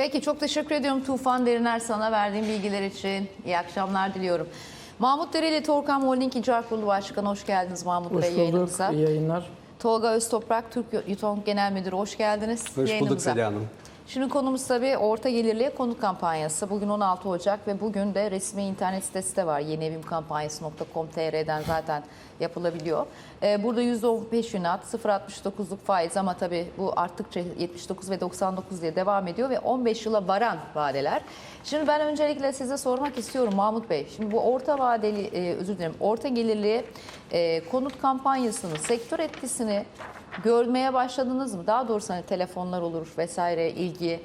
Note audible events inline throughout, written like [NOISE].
Peki çok teşekkür ediyorum Tufan Deriner sana verdiğin bilgiler için. İyi akşamlar diliyorum. Mahmut Dereli Torkan Holding İcra Kurulu Başkanı hoş geldiniz Mahmut Hoş Bey bulduk. yayınımıza. İyi yayınlar. Tolga Öztoprak Türk Yuton Genel Müdürü hoş geldiniz Hoş bulduk. Zeliha Hanım. Şimdi konumuz tabii orta gelirliye konut kampanyası. Bugün 16 Ocak ve bugün de resmi internet sitesi de var. Yenievimkampanyası.com.tr'den zaten yapılabiliyor. Ee, burada %15 ünat, 0.69'luk faiz ama tabii bu arttıkça 79 ve 99 diye devam ediyor ve 15 yıla varan vadeler. Şimdi ben öncelikle size sormak istiyorum Mahmut Bey. Şimdi bu orta vadeli, e, özür dilerim, orta gelirli e, konut kampanyasının sektör etkisini görmeye başladınız mı? Daha doğrusu hani telefonlar olur vesaire ilgi.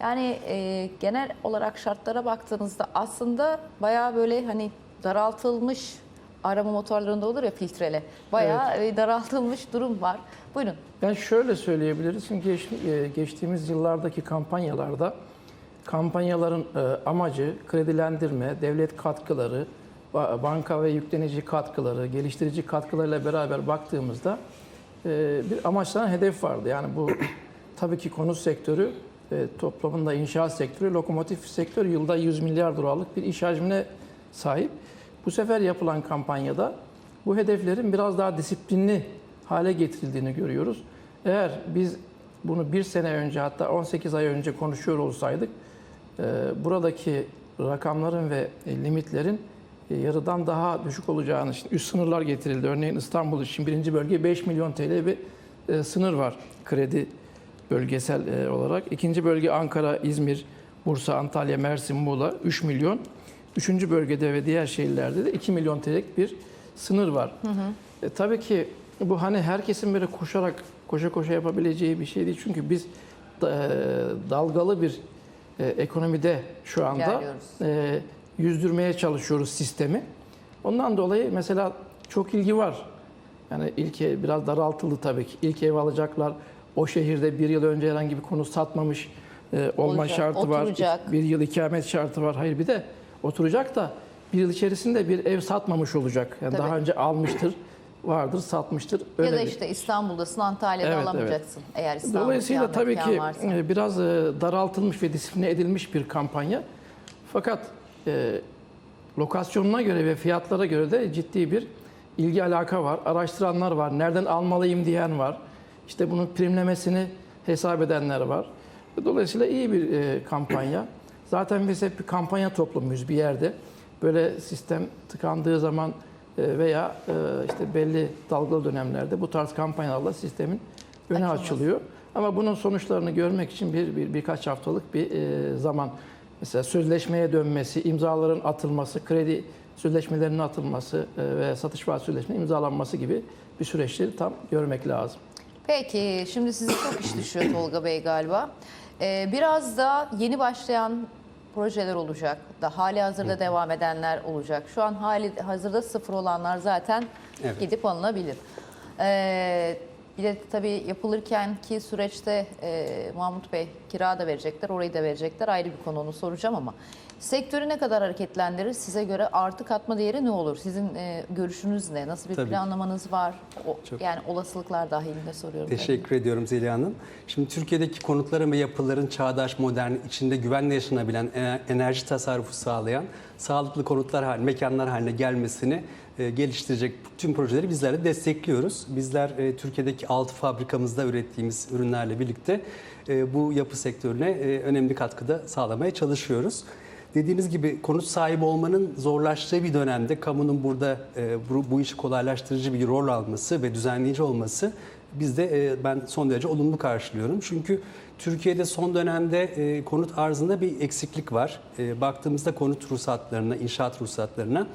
Yani e, genel olarak şartlara baktığınızda aslında bayağı böyle hani daraltılmış arama motorlarında olur ya filtrele. Bayağı e, daraltılmış durum var. Buyurun. Ben şöyle söyleyebiliriz. Geç- e, geçtiğimiz yıllardaki kampanyalarda kampanyaların e, amacı kredilendirme, devlet katkıları, ba- banka ve yüklenici katkıları, geliştirici katkılarıyla beraber baktığımızda bir amaçlanan hedef vardı. Yani bu [CLEARS THROAT] tabii ki konut sektörü e, toplamında inşaat sektörü, lokomotif sektör yılda 100 milyar dolarlık bir iş hacmine sahip. Bu sefer yapılan kampanyada bu hedeflerin biraz daha disiplinli hale getirildiğini görüyoruz. Eğer biz bunu bir sene önce hatta 18 ay önce konuşuyor olsaydık e, buradaki rakamların ve limitlerin yarıdan daha düşük olacağını, işte üst sınırlar getirildi. Örneğin İstanbul için birinci bölge 5 milyon TL bir e, sınır var kredi bölgesel e, olarak. İkinci bölge Ankara, İzmir, Bursa, Antalya, Mersin, Muğla 3 milyon. Üçüncü bölgede ve diğer şehirlerde de 2 milyon TL'lik bir sınır var. E, tabii ki bu hani herkesin böyle koşarak, koşa koşa yapabileceği bir şey değil. Çünkü biz da- e, dalgalı bir e, ekonomide şu anda e, yüzdürmeye çalışıyoruz sistemi. Ondan dolayı mesela çok ilgi var. Yani ilk ev biraz daraltıldı tabii ki. İlk ev alacaklar. O şehirde bir yıl önce herhangi bir konu satmamış e, olma Olacak, şartı oturacak. var. Bir yıl ikamet şartı var. Hayır bir de oturacak da bir yıl içerisinde bir ev satmamış olacak. Yani Tabii. daha önce almıştır, vardır, satmıştır. Öyle ya da işte İstanbul'dasın, Antalya'da Evet, alamayacaksın. Eğer İstanbul'da Dolayısıyla tabii ki varsa. e, biraz e, daraltılmış ve disipline edilmiş bir kampanya. Fakat e, lokasyonuna göre ve fiyatlara göre de ciddi bir ilgi alaka var. Araştıranlar var. Nereden almalıyım diyen var. İşte bunun primlemesini hesap edenler var. Dolayısıyla iyi bir e, kampanya. Zaten biz hep bir kampanya toplumuyuz bir yerde. Böyle sistem tıkandığı zaman e, veya e, işte belli dalgalı dönemlerde bu tarz kampanyalarla sistemin önü Açılması. açılıyor. Ama bunun sonuçlarını görmek için bir, bir birkaç haftalık bir e, zaman mesela sözleşmeye dönmesi, imzaların atılması, kredi sözleşmelerinin atılması e, ve satış vaat sözleşmenin imzalanması gibi bir süreçleri tam görmek lazım. Peki şimdi size çok iş düşüyor Tolga Bey galiba. Ee, biraz da yeni başlayan projeler olacak. Da hali hazırda devam edenler olacak. Şu an hali hazırda sıfır olanlar zaten Evet. gidip alınabilir. Ee, bir de tabii yapılırken ki süreçte e, Mahmut Bey kira da verecekler, orayı da verecekler. Ayrı bir konu onu soracağım ama sektörü ne kadar hareketlendirir? Size göre artı katma değeri ne olur? Sizin e, görüşünüz ne? Nasıl bir Tabii. planlamanız var? O, Çok- yani olasılıklar dahilinde soruyorum. tabii. Teşekkür ediyorum Zeliha Hanım. Şimdi Türkiye'deki konutların ve yapıların çağdaş, modern, içinde güvenle yaşanabilen, e- enerji tasarrufu sağlayan, sağlıklı konutlar haline, mekanlar haline gelmesini geliştirecek tüm projeleri bizler de destekliyoruz. Bizler e, Türkiye'deki 6 fabrikamızda ürettiğimiz ürünlerle birlikte e, bu yapı sektörüne e, önemli katkıda sağlamaya çalışıyoruz. Dediğiniz gibi konut sahibi olmanın zorlaştığı bir dönemde kamunun burada e, bu, işi kolaylaştırıcı bir rol alması ve düzenleyici olması bizde e, ben son derece olumlu karşılıyorum. Çünkü Türkiye'de son dönemde e, konut arzında bir eksiklik var. E, baktığımızda konut ruhsatlarına, inşaat ruhsatlarına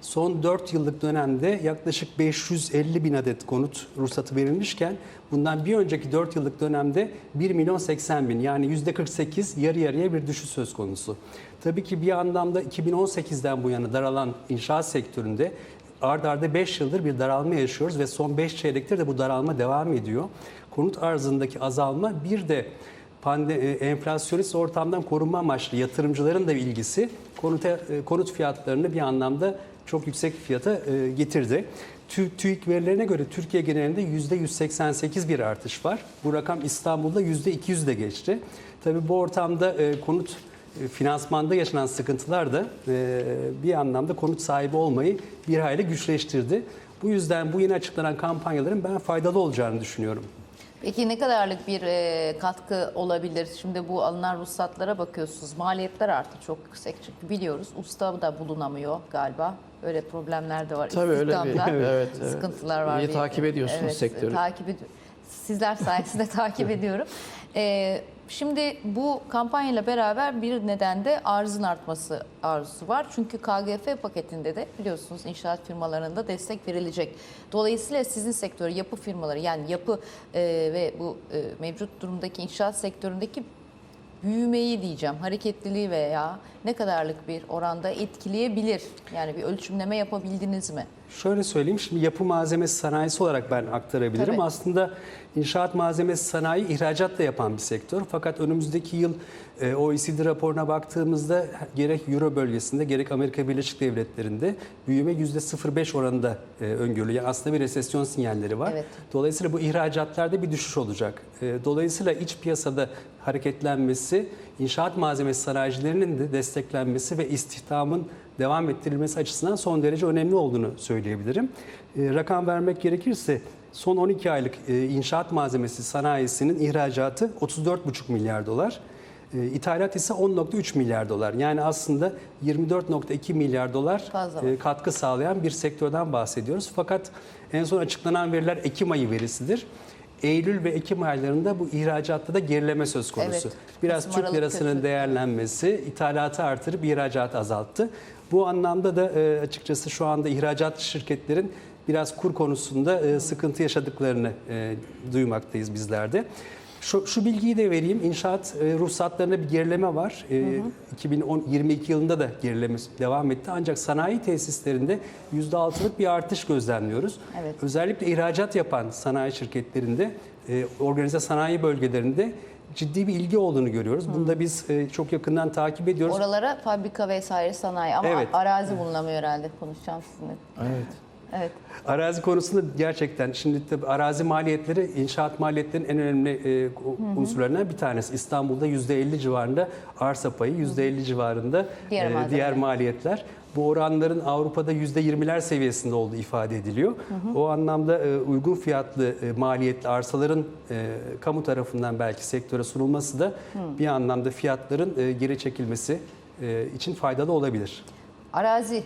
son 4 yıllık dönemde yaklaşık 550 bin adet konut ruhsatı verilmişken bundan bir önceki 4 yıllık dönemde 1 milyon 80 bin yani %48 yarı yarıya bir düşüş söz konusu. Tabii ki bir anlamda 2018'den bu yana daralan inşaat sektöründe ard arda 5 yıldır bir daralma yaşıyoruz ve son 5 çeyrektir de bu daralma devam ediyor. Konut arzındaki azalma bir de pande, e, enflasyonist ortamdan korunma amaçlı yatırımcıların da ilgisi konut, konut fiyatlarını bir anlamda çok yüksek fiyata e, getirdi. Tü- TÜİK verilerine göre Türkiye genelinde %188 bir artış var. Bu rakam İstanbul'da %200 de geçti. Tabii bu ortamda e, konut e, finansmanda yaşanan sıkıntılar da bir anlamda konut sahibi olmayı bir hayli güçleştirdi. Bu yüzden bu yeni açıklanan kampanyaların ben faydalı olacağını düşünüyorum. Peki ne kadarlık bir e, katkı olabilir? Şimdi bu alınan ruhsatlara bakıyorsunuz. Maliyetler artık çok yüksek çünkü biliyoruz. Usta da bulunamıyor galiba. Öyle problemler de var. Tabii öyle bir- [LAUGHS] evet, evet. sıkıntılar var. İyi takip ediyorsunuz evet, sektörü. Takip ed- Sizler sayesinde [LAUGHS] takip ediyorum. E, şimdi bu kampanyayla beraber bir neden de arzın artması arzusu var. Çünkü KGF paketinde de biliyorsunuz inşaat firmalarında destek verilecek. Dolayısıyla sizin sektör yapı firmaları yani yapı e, ve bu e, mevcut durumdaki inşaat sektöründeki büyümeyi diyeceğim, hareketliliği veya ne kadarlık bir oranda etkileyebilir? Yani bir ölçümleme yapabildiniz mi? Şöyle söyleyeyim, şimdi yapı malzemesi sanayisi olarak ben aktarabilirim. Tabii. Aslında inşaat malzemesi sanayi ihracat da yapan bir sektör. Fakat önümüzdeki yıl e, OECD raporuna baktığımızda gerek Euro bölgesinde gerek Amerika Birleşik Devletleri'nde büyüme %0,5 oranında e, öngörülüyor. Yani aslında bir resesyon sinyalleri var. Evet. Dolayısıyla bu ihracatlarda bir düşüş olacak. E, Dolayısıyla iç piyasada hareketlenmesi, inşaat malzemesi sanayicilerinin de desteklenmesi ve istihdamın devam ettirilmesi açısından son derece önemli olduğunu söyleyebilirim. E, Rakam vermek gerekirse son 12 aylık e, inşaat malzemesi sanayisinin ihracatı 34,5 milyar dolar. E, İthalat ise 10.3 milyar dolar. Yani aslında 24.2 milyar dolar e, katkı sağlayan bir sektörden bahsediyoruz. Fakat en son açıklanan veriler Ekim ayı verisidir. Eylül ve Ekim aylarında bu ihracatta da gerileme söz konusu. Evet. Biraz Türk lirasının kötü. değerlenmesi ithalatı artırıp ihracatı azalttı. Bu anlamda da e, açıkçası şu anda ihracat şirketlerin biraz kur konusunda e, sıkıntı yaşadıklarını e, duymaktayız bizler de. Şu, şu bilgiyi de vereyim. İnşaat e, ruhsatlarında bir gerileme var. E, 2022 yılında da gerileme devam etti. Ancak sanayi tesislerinde %6'lık bir artış gözlemliyoruz. Evet. Özellikle ihracat yapan sanayi şirketlerinde, e, organize sanayi bölgelerinde ciddi bir ilgi olduğunu görüyoruz. Bunu da biz e, çok yakından takip ediyoruz. Oralara fabrika vesaire sanayi ama Evet. arazi bulunamıyor herhalde konuşacağım sizinle. Evet. Evet. Arazi konusunda gerçekten şimdi tabii arazi maliyetleri inşaat maliyetlerinin en önemli e, unsurlarından bir tanesi. İstanbul'da %50 civarında arsa payı, %50 civarında Diğer e, malzemeler. diğer maliyetler. Bu oranların Avrupa'da %20'ler seviyesinde olduğu ifade ediliyor. O anlamda e, uygun fiyatlı e, maliyetli arsaların e, kamu tarafından belki sektöre sunulması da bir anlamda fiyatların geri çekilmesi için faydalı olabilir. Arazi.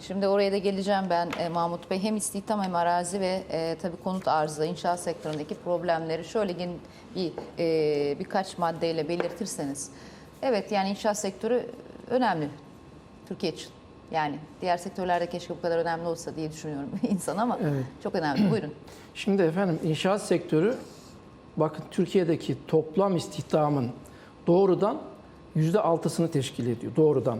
Şimdi oraya da geleceğim ben Mahmut Bey. Hem istihdam hem arazi ve e, tabii konut arzı, inşaat sektöründeki problemleri şöyle gen- bir e, birkaç maddeyle belirtirseniz. Evet yani inşaat sektörü önemli Türkiye için. Yani diğer sektörlerde keşke bu kadar önemli olsa diye düşünüyorum [LAUGHS] insan ama Evet. çok önemli. [CLEARS THROAT] Buyurun. Şimdi efendim inşaat sektörü bakın Türkiye'deki toplam istihdamın doğrudan yüzde altısını teşkil ediyor doğrudan.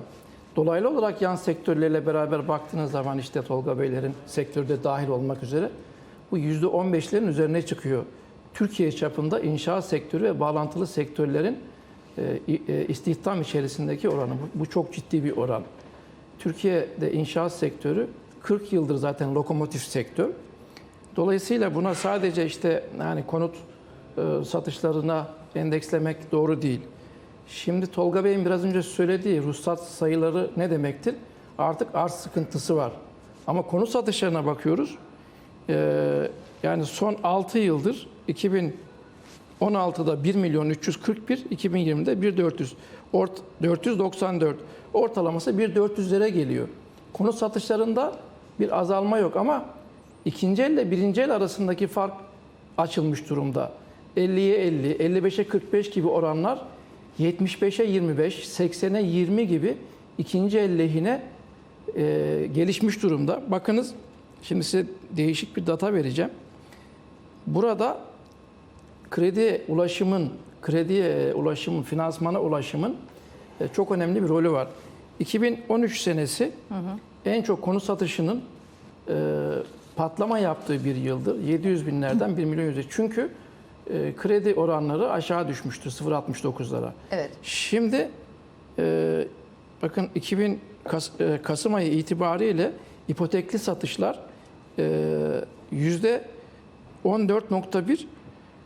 Dolaylı olarak yan sektörlerle beraber baktığınız zaman işte Tolga Beylerin sektörde dahil olmak üzere bu yüzde on beşlerin üzerine çıkıyor. Türkiye çapında inşaat sektörü ve bağlantılı sektörlerin e, e, istihdam içerisindeki oranı. Bu çok ciddi bir oran. Türkiye'de inşaat sektörü 40 yıldır zaten lokomotif sektör. Dolayısıyla buna sadece işte yani konut e, satışlarına endekslemek doğru değil. Şimdi Tolga Bey'in biraz önce söylediği ruhsat sayıları ne demektir? Artık arz sıkıntısı var. Ama konut satışlarına bakıyoruz. E, yani son 6 yıldır 2016'da 1 milyon 341, 2020'de 1 400, ort, 494. Ortalaması 1 400'lere geliyor. Konut satışlarında bir azalma yok ama ikinci elle birinci el arasındaki fark açılmış durumda. 50'ye 50, 55'e 45 gibi oranlar 75'e 25, 80'e 20 gibi ikinci el lehine e, gelişmiş durumda. Bakınız şimdi size değişik bir data vereceğim. Burada kredi ulaşımın, krediye ulaşımın, finansmana ulaşımın e, çok önemli bir rolü var. 2013 senesi en çok konut satışının e, patlama yaptığı bir yıldır. 700 binlerden 1 milyon yüze. Çünkü e, kredi oranları aşağı düşmüştür 0.69'lara. Evet. Şimdi e, bakın 2000 Kas- e, Kasım ayı itibariyle ipotekli satışlar e, yüzde 14.1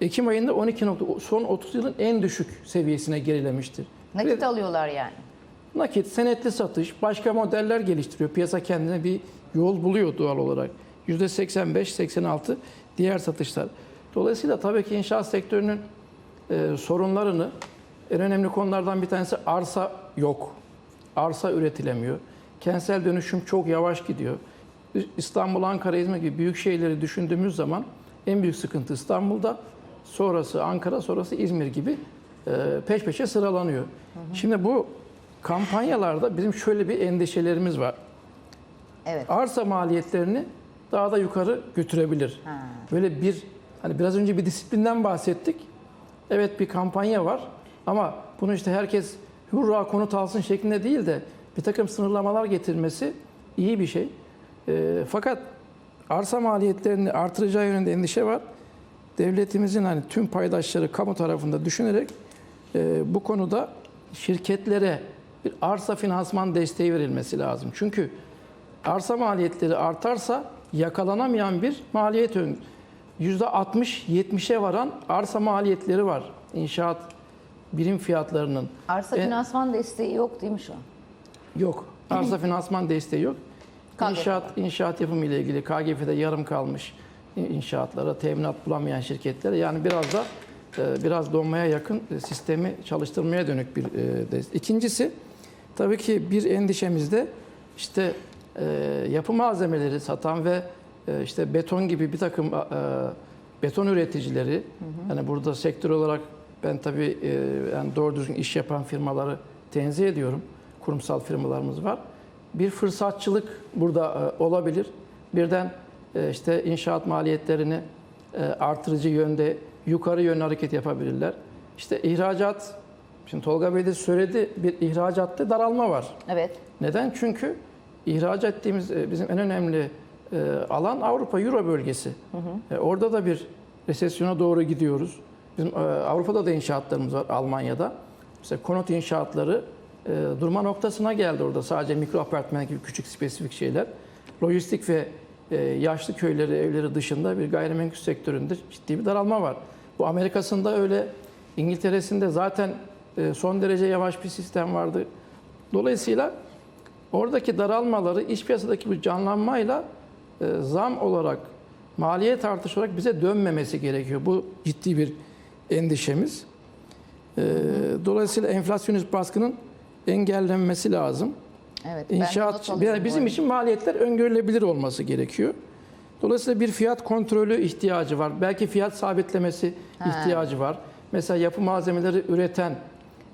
Ekim ayında 12 nokta, son 30 yılın en düşük seviyesine gerilemiştir. Nakit Ve alıyorlar yani. nakit, senetli satış, başka modeller geliştiriyor. Piyasa kendine bir yol buluyor doğal olarak. Yüzde 85-86 diğer satışlar. Dolayısıyla tabii ki inşaat sektörünün e, sorunlarını en önemli konulardan bir tanesi arsa yok. Arsa üretilemiyor. Kentsel dönüşüm çok yavaş gidiyor. İstanbul, Ankara, İzmir gibi büyük şehirleri düşündüğümüz zaman en büyük sıkıntı İstanbul'da. Sonrası Ankara, sonrası İzmir gibi e, peş peşe sıralanıyor. Şimdi bu kampanyalarda bizim şöyle bir endişelerimiz var. Evet. Arsa maliyetlerini daha da yukarı götürebilir. Ha. Böyle bir hani biraz önce bir disiplinden bahsettik. Evet bir kampanya var ama bunu işte herkes hurra konut alsın şeklinde değil de bir takım sınırlamalar getirmesi iyi bir şey. Ee, fakat arsa maliyetlerini artıracağı yönünde endişe var. Devletimizin hani tüm paydaşları kamu tarafında düşünerek e, bu konuda şirketlere bir arsa finansman desteği verilmesi lazım. Çünkü arsa maliyetleri artarsa yakalanamayan bir maliyet ön %60-70'e varan arsa maliyetleri var inşaat birim fiyatlarının. Arsa E, finansman desteği yok değil mi şu an? Yok. Arsa [LAUGHS] finansman desteği yok. KGF İnşaat, inşaat yapımı ile ilgili KGF'de yarım kalmış inşaatlara, teminat bulamayan şirketlere yani biraz da e, biraz donmaya yakın e, sistemi çalıştırmaya dönük bir e, destek. İkincisi tabii ki bir endişemiz de işte e, yapı malzemeleri satan ve e, işte beton gibi bir takım e, beton üreticileri hani burada sektör olarak ben tabii e, yani doğru düzgün iş yapan firmaları tenzih ediyorum. Kurumsal firmalarımız var. Bir fırsatçılık burada e, olabilir. Birden e, işte inşaat maliyetlerini e, artırıcı yönde yukarı yönlü hareket yapabilirler. İşte ihracat, şimdi Tolga Bey de söyledi bir ihracatta daralma var. Evet. Neden? Çünkü ihraç ettiğimiz e, bizim en önemli e, alan Avrupa Euro bölgesi. E, Orada da bir resesyona doğru gidiyoruz. Bizim e, Avrupa'da da inşaatlarımız var Almanya'da. Mesela konut inşaatları e, durma noktasına geldi orada. Sadece mikro apartman gibi küçük spesifik şeyler. Lojistik ve e, yaşlı köyleri, evleri dışında bir gayrimenkul sektöründe ciddi bir daralma var. Bu Amerika'sında öyle, İngiltere'sinde zaten e, son derece yavaş bir sistem vardı. Dolayısıyla oradaki daralmaları iç piyasadaki bu canlanmayla e, zam olarak, maliyet artışı olarak bize dönmemesi gerekiyor. Bu ciddi bir endişemiz. E, dolayısıyla enflasyonist baskının engellenmesi lazım. Evet. ben İnşaat alıyorum bu bizim için maliyetler öngörülebilir olması gerekiyor. Dolayısıyla bir fiyat kontrolü ihtiyacı var. Belki fiyat sabitlemesi Ha. ihtiyacı var. Mesela yapı malzemeleri üreten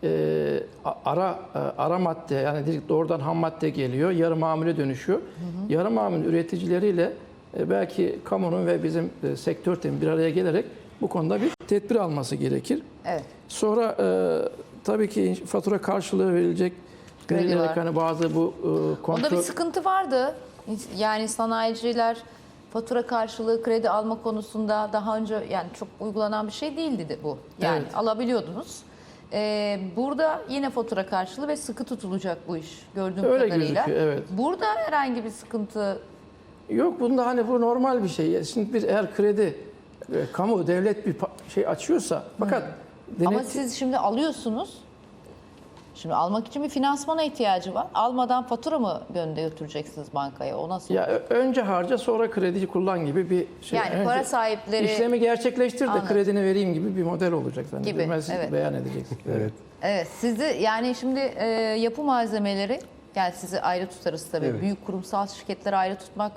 e, ara e, ara madde yani direkt doğrudan ham madde geliyor, yarı mamule dönüşüyor. Yarı mamul üreticileriyle e, belki kamunun ve bizim e, sektör bir araya gelerek bu konuda bir tedbir alması gerekir. Evet. Sonra e, tabii ki fatura karşılığı verilecek. Kredi Verilerek var. hani bazı bu e, Onda kontrol... bir sıkıntı vardı. Yani sanayiciler fatura karşılığı kredi alma konusunda daha önce yani çok uygulanan bir şey değildi de bu. Yani Evet. alabiliyordunuz. Ee, burada yine fatura karşılığı ve sıkı tutulacak bu iş gördüğüm Öyle kadarıyla. gözüküyor, evet. Burada herhangi bir sıkıntı Yok bunda hani bu normal bir şey. Şimdi bir eğer kredi e, kamu devlet bir şey açıyorsa fakat denet ama siz şimdi alıyorsunuz. Şimdi almak için bir finansmana ihtiyacı var. Almadan fatura mı gönde götüreceksiniz bankaya? O nasıl? ya önce harca sonra kredici kullan gibi bir şey. yani Önce para sahipleri işlemi gerçekleştir de Anladım. kredini vereyim gibi bir model olacak zannediyorum. Gibi, Ben siz evet. beyan edeceksiniz. [LAUGHS] Evet. Evet sizi yani şimdi e, yapı malzemeleri yani sizi ayrı tutarız tabii. Evet. Büyük kurumsal şirketleri ayrı tutmak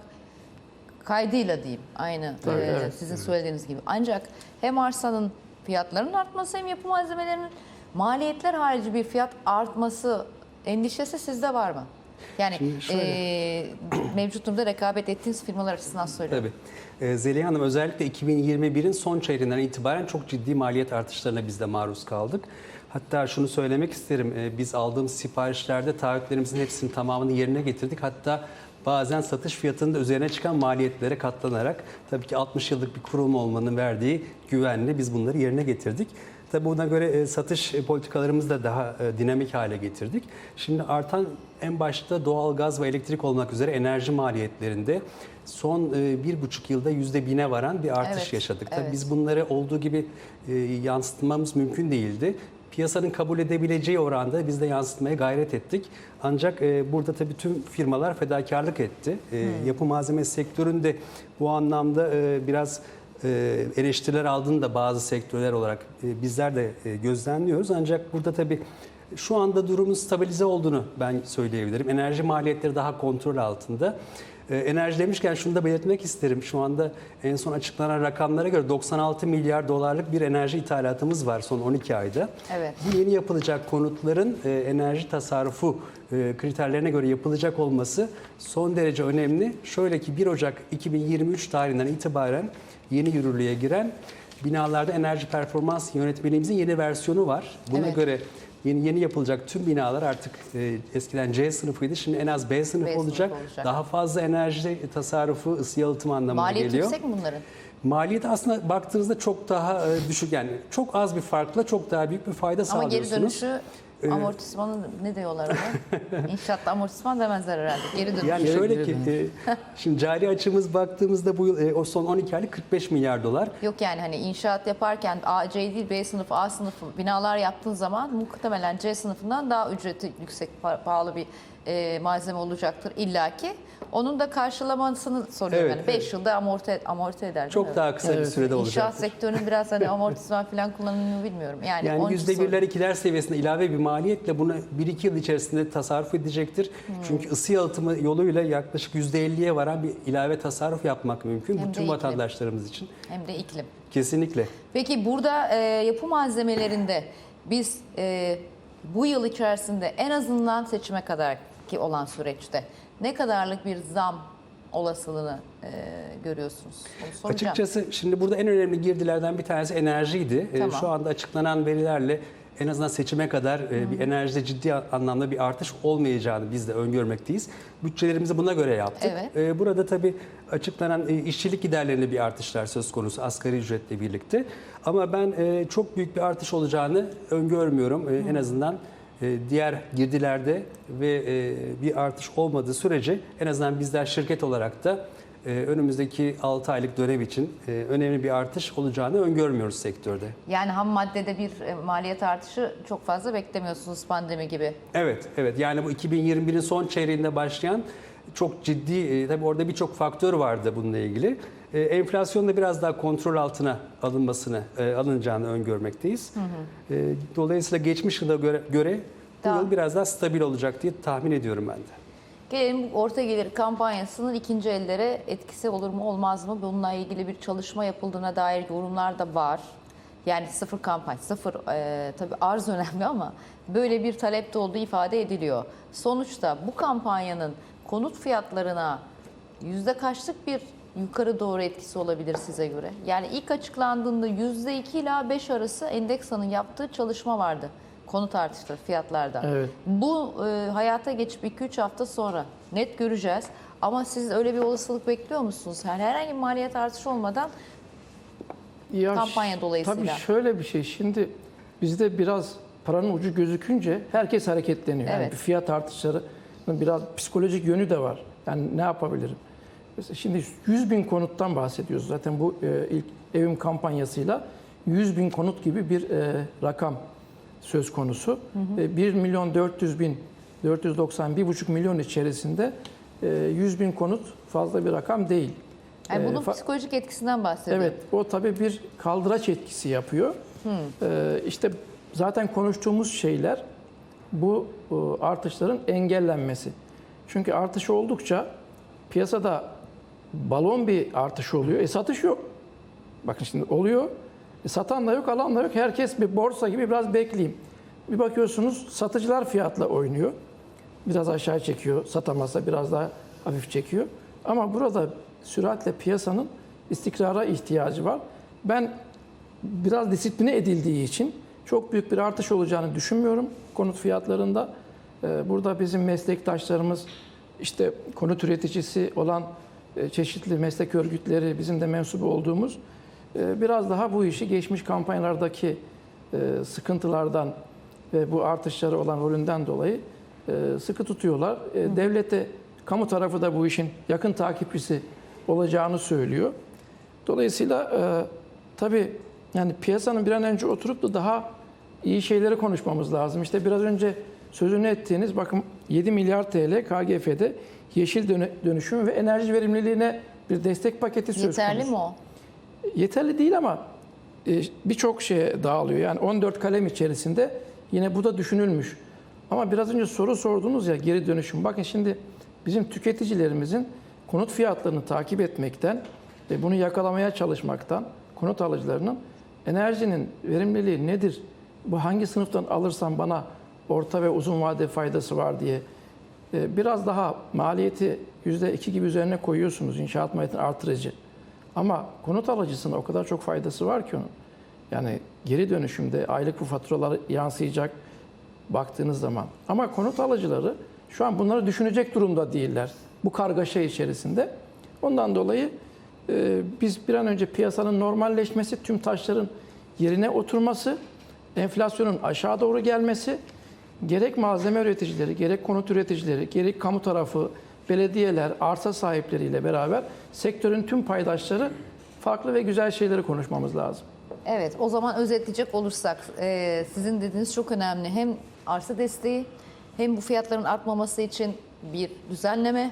kaydıyla diyeyim. Aynı Tabii, e, evet. sizin söylediğiniz gibi. Ancak hem arsanın fiyatlarının artması hem yapı malzemelerinin maliyetler harici bir fiyat artması endişesi sizde var mı? Yani e, mevcut durumda rekabet ettiğiniz firmalar açısından söylüyorum. Tabii. Zeliha Hanım özellikle 2021'in son çeyreğinden itibaren çok ciddi maliyet artışlarına biz de maruz kaldık. Hatta şunu söylemek isterim. Biz aldığımız siparişlerde taahhütlerimizin hepsinin tamamını yerine getirdik. Hatta bazen satış fiyatının da üzerine çıkan maliyetlere katlanarak tabii ki 60 yıllık bir kurum olmanın verdiği güvenle biz bunları yerine getirdik. Tabii buna göre e, satış politikalarımızı da daha e, dinamik hale getirdik. Şimdi artan en başta doğal gaz ve elektrik olmak üzere enerji maliyetlerinde son e, bir buçuk yılda yüzde bine varan bir artış Evet, yaşadık. Tabii evet. biz bunları olduğu gibi yansıtmamız mümkün değildi. Piyasanın kabul edebileceği oranda biz de yansıtmaya gayret ettik. Ancak e, burada tabii tüm firmalar fedakarlık etti. E, Yapı malzemesi sektöründe bu anlamda e, biraz e, eleştiriler aldığını da bazı sektörler olarak e, bizler de e, gözlemliyoruz. Ancak burada tabii şu anda durumun stabilize olduğunu ben söyleyebilirim. Enerji maliyetleri daha kontrol altında. Ee, Enerji demişken şunu da belirtmek isterim. Şu anda en son açıklanan rakamlara göre 96 milyar dolarlık bir enerji ithalatımız var son 12 ayda. Evet. Bu yeni yapılacak konutların e, enerji tasarrufu e, kriterlerine göre yapılacak olması son derece önemli. Şöyle ki 1 Ocak 2023 tarihinden itibaren yeni yürürlüğe giren binalarda enerji performans yönetmeliğimizin yeni versiyonu var. Buna Evet. göre yeni yeni yapılacak tüm binalar artık e, eskiden C sınıfıydı. Şimdi en az B sınıfı B sınıfı olacak. olacak. Daha fazla enerji tasarrufu, ısı yalıtımı anlamına Maliyeti geliyor. yüksek mi bunların? Maliyet aslında baktığınızda çok daha e, düşük yani çok az bir farkla çok daha büyük bir fayda Ama geri sağlıyorsunuz. dönüşü Ee, amortismanı ne diyorlar ona? [LAUGHS] İnşaatta amortisman demezler herhalde. Geri dönüşü. Yani şöyle ki e, şimdi cari açımız baktığımızda bu yıl e, o son 12 aylık 45 milyar dolar. Yok yani hani inşaat yaparken A, C değil B sınıfı, A sınıfı binalar yaptığın zaman muhtemelen C sınıfından daha ücreti yüksek, pa- pahalı bir e, malzeme olacaktır illaki. Onun da karşılamasını soruyorum Evet, yani 5 evet. yılda amorti amorti eder. Çok daha kısa bir Evet. sürede olacak. İnşaat sektörünün biraz hani [LAUGHS] amortisman falan kullanımını bilmiyorum. Yani, Yani onun için yüzde soruyorum. birler ikiler seviyesinde ilave bir maliyetle bunu 1-2 yıl içerisinde tasarruf edecektir. Hmm. Çünkü ısı yalıtımı yoluyla yaklaşık yüzde 50'ye varan bir ilave tasarruf yapmak mümkün. Hem Bütün iklim. vatandaşlarımız için. Hem de iklim. Kesinlikle. Peki burada e, yapı malzemelerinde biz e, bu yıl içerisinde en azından seçime kadar ki olan süreçte ne kadarlık bir zam olasılığını e, görüyorsunuz? Açıkçası şimdi burada en önemli girdilerden bir tanesi enerjiydi. Ee, Tamam. Şu anda açıklanan verilerle en azından seçime kadar e, bir enerjide ciddi anlamda bir artış olmayacağını biz de öngörmekteyiz. Bütçelerimizi buna göre yaptık. Evet. Ee, Burada tabii açıklanan e, işçilik giderlerinde bir artışlar söz konusu asgari ücretle birlikte. Ama ben e, çok büyük bir artış olacağını öngörmüyorum. E, En azından e, diğer girdilerde ve e, bir artış olmadığı sürece en azından bizler şirket olarak da e, önümüzdeki 6 aylık dönem için e, önemli bir artış olacağını öngörmüyoruz sektörde. Yani ham maddede bir e, maliyet artışı çok fazla beklemiyorsunuz pandemi gibi. Evet, evet. Yani bu 2021'in son çeyreğinde başlayan çok ciddi, e, tabii orada birçok faktör vardı bununla ilgili. E, enflasyon da biraz daha kontrol altına alınmasını, e, alınacağını öngörmekteyiz. E, dolayısıyla geçmiş yıla göre, göre bu Daha- yıl biraz daha stabil olacak diye tahmin ediyorum ben de. Gelelim orta gelir kampanyasının ikinci ellere etkisi olur mu olmaz mı? Bununla ilgili bir çalışma yapıldığına dair yorumlar da var. Yani sıfır kampanya, sıfır e, tabii arz önemli ama böyle bir talep de olduğu ifade ediliyor. Sonuçta bu kampanyanın konut fiyatlarına yüzde kaçlık bir yukarı doğru etkisi olabilir size göre? Yani ilk açıklandığında yüzde iki ila 5 arası Endeksa'nın yaptığı çalışma vardı. Konut artışları fiyatlarda. Evet. Bu e, hayata geçip 2-3 hafta sonra net göreceğiz. Ama siz öyle bir olasılık bekliyor musunuz? Yani herhangi bir maliyet artışı olmadan Ya Kampanya dolayısıyla. Tabii şöyle bir şey. Şimdi bizde biraz paranın ucu gözükünce herkes hareketleniyor. Yani Evet. bir fiyat artışları biraz psikolojik yönü de var. Yani ne yapabilirim? Mesela şimdi 100 bin konuttan bahsediyoruz. Zaten bu e, ilk evim kampanyasıyla 100 bin konut gibi bir e, rakam söz konusu. E, 1 milyon 400 bin 490 1,5 milyon içerisinde e, 100 bin konut fazla bir rakam değil. yani E, bunun fa- psikolojik etkisinden bahsediyorum. Evet, o tabii bir kaldıraç etkisi yapıyor. Ee, işte zaten konuştuğumuz şeyler bu e, artışların engellenmesi. Çünkü artış oldukça piyasada balon bir artış oluyor. E satış yok. Bakın şimdi oluyor. E satan da yok, alan da yok. Herkes bir borsa gibi biraz bekleyeyim. Bir bakıyorsunuz satıcılar fiyatla oynuyor. Biraz aşağı çekiyor. Satamazsa biraz daha hafif çekiyor. Ama burada süratle piyasanın istikrara ihtiyacı var. Ben biraz disipline edildiği için çok büyük bir artış olacağını düşünmüyorum konut fiyatlarında. Ee, Burada bizim meslektaşlarımız işte konut üreticisi olan e, çeşitli meslek örgütleri bizim de mensubu olduğumuz e, biraz daha bu işi geçmiş kampanyalardaki e, sıkıntılardan ve bu artışları olan rolünden dolayı e, sıkı tutuyorlar. E, devlet de kamu tarafı da bu işin yakın takipçisi olacağını söylüyor. Dolayısıyla e, tabii yani piyasanın bir an önce oturup da daha iyi şeyleri konuşmamız lazım. İşte biraz önce sözünü ettiğiniz bakın 7 milyar TL KGF'de yeşil dönü- dönüşüm ve enerji verimliliğine bir destek paketi söz konusu. Yeterli mi o? Yeterli değil ama e, birçok şeye dağılıyor. Yani 14 kalem içerisinde yine bu da düşünülmüş. Ama biraz önce soru sordunuz ya geri dönüşüm. Bakın şimdi bizim tüketicilerimizin konut fiyatlarını takip etmekten ve bunu yakalamaya çalışmaktan konut alıcılarının enerjinin verimliliği nedir? Bu hangi sınıftan alırsam bana orta ve uzun vade faydası var diye e, biraz daha maliyeti %2 gibi üzerine koyuyorsunuz inşaat maliyetini artırıcı. Ama konut alıcısına o kadar çok faydası var ki onun. Yani geri dönüşümde aylık bu faturalar yansıyacak baktığınız zaman. Ama konut alıcıları şu an bunları düşünecek durumda değiller. Bu kargaşa içerisinde. Ondan dolayı e, biz bir an önce piyasanın normalleşmesi, tüm taşların yerine oturması, enflasyonun aşağı doğru gelmesi, gerek malzeme üreticileri, gerek konut üreticileri, gerek kamu tarafı, belediyeler, arsa sahipleriyle beraber sektörün tüm paydaşları farklı ve güzel şeyleri konuşmamız lazım. Evet, o zaman özetleyecek olursak e, sizin dediğiniz çok önemli. Hem arsa desteği hem bu fiyatların artmaması için bir düzenleme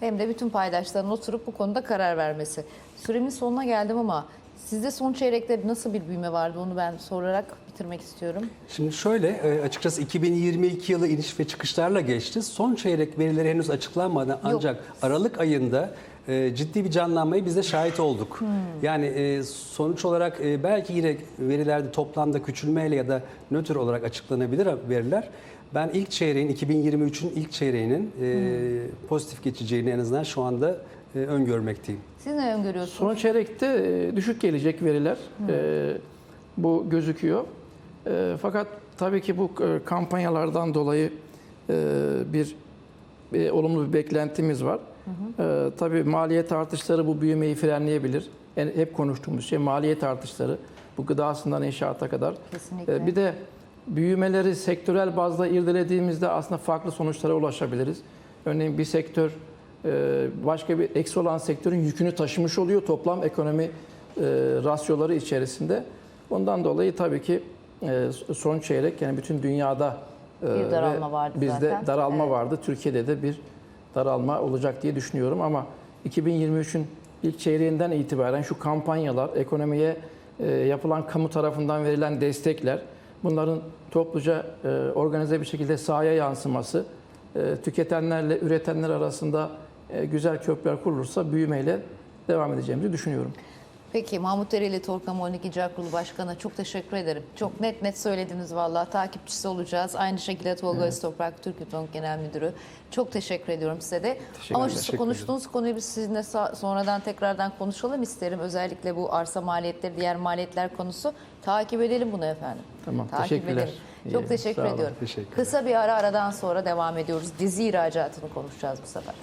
hem de bütün paydaşların oturup bu konuda karar vermesi. Süremin sonuna geldim ama sizde son çeyrekte nasıl bir büyüme vardı onu ben sorarak bitirmek istiyorum. Şimdi şöyle e, açıkçası 2022 yılı iniş ve çıkışlarla geçti. Son çeyrek verileri henüz açıklanmadan ancak Aralık ayında e, ciddi bir canlanmayı biz de şahit olduk. Yani e, sonuç olarak belki yine verilerde toplamda küçülmeyle ya da nötr olarak açıklanabilir veriler. Ben ilk çeyreğin 2023'ün ilk çeyreğinin e, pozitif geçeceğini en azından şu anda öngörmekteyim. Siz ne öngörüyorsunuz? Son çeyrekte e, düşük gelecek veriler e, bu gözüküyor. E, Fakat tabii ki bu e, kampanyalardan dolayı e, bir bir olumlu bir beklentimiz var. E, Tabii maliyet artışları bu büyümeyi frenleyebilir. En- Hep konuştuğumuz şey maliyet artışları. Bu gıdasından inşaata kadar. Kesinlikle. E, Bir de büyümeleri sektörel bazda irdelediğimizde aslında farklı sonuçlara ulaşabiliriz. Örneğin bir sektör e, başka bir eksi olan sektörün yükünü taşımış oluyor toplam ekonomi e, rasyoları içerisinde. Ondan dolayı tabii ki e, son çeyrek yani bütün dünyada e, Bir daralma vardı bizde zaten. daralma Evet. vardı. Türkiye'de de bir daralma olacak diye düşünüyorum ama 2023'ün ilk çeyreğinden itibaren şu kampanyalar, ekonomiye yapılan kamu tarafından verilen destekler, bunların topluca organize bir şekilde sahaya yansıması, tüketenlerle üretenler arasında güzel köprüler kurulursa büyümeyle devam edeceğimizi düşünüyorum. Peki Mahmut Dereli Torka Monik İcra Kurulu Başkanı çok teşekkür ederim. Çok net net söylediniz vallahi takipçisi olacağız. Aynı şekilde Tolga Öztoprak Türk Hüpnot Genel Müdürü. Çok teşekkür ediyorum size de. Teşekkür Ama ederim. şu Teşekkür konuştuğunuz konuyu biz sizinle sonradan tekrardan konuşalım isterim. Özellikle bu arsa maliyetleri, diğer maliyetler konusu. Takip edelim bunu efendim. Tamam, Takip teşekkürler. edelim. Çok İyi, teşekkür ediyorum. Teşekkürler. Kısa bir ara aradan sonra devam ediyoruz. Dizi ihracatını konuşacağız bu sefer.